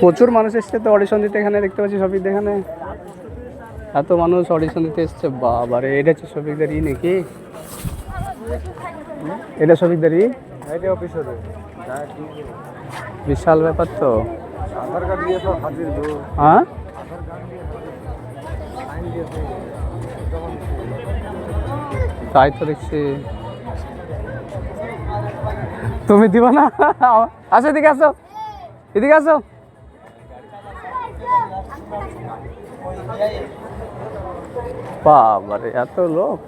প্রচুর মানুষ এসছে তো অডিশন দিতে এখানে দেখতে পাচ্ছি শফিক এখানে এত মানুষ অডিশন দিতে এসছে বাবারে এটা হচ্ছে শফিকদার ই নাকি? এটা শফিকদার ই? বিশাল ব্যাপার তো। হ্যাঁ? তাই তো দেখছি। তুমি দিবা না? আসো এদিকে আসো। এদিকে আসো। বাবারে এত লোক।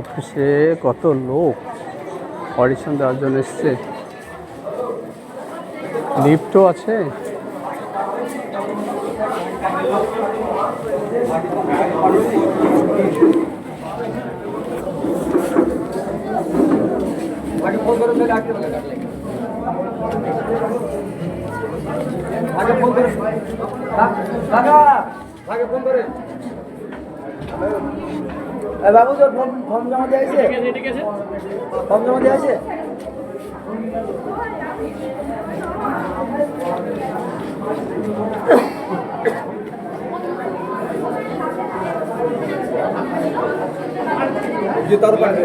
অফিসে কত লোক। অডিশন দেওয়ার জন্য এসছে। লিফটও আছে। আগে ফোন করে আগে ফোন করে। দাদা আগে ফোন করে। এ বাবু তোর ফর্ম ফর্ম জমা দিয়ে আছে? ফর্ম জমা দিয়ে আছে? যে তার পাশে।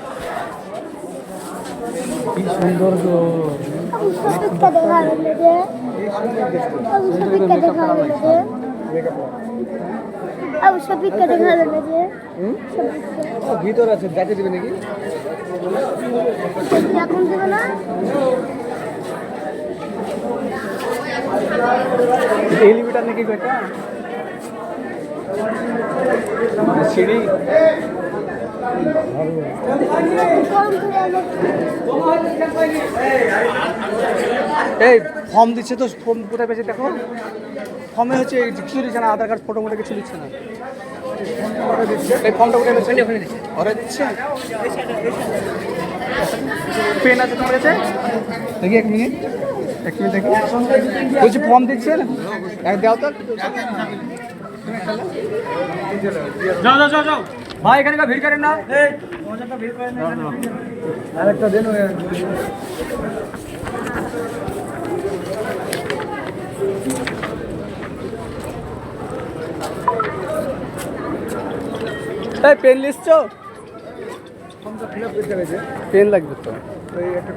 দেখাল যে ভিতর আছে দেখে দিবে নাকি এখন দেবে না এলিভেটার নাকি এটা সিঁড়ি এই ফর্ম দিচ্ছে তো ফর্ম কোথায় পেয়েছে দেখো? ফর্মে হচ্ছে কিছু দিচ্ছে না, আধার কার্ড ফটো মোটো কিছু দিচ্ছে না। এই ফর্মটা দিচ্ছে দিচ্ছে পেন আছে এক মিনিট এক মিনিট ফর্ম দিচ্ছে? এক দাও তো। ভাই এখানে ভিড় করেন না? আরেকটা দেন পেন লিস্ট পেন লাগবে তো। একটা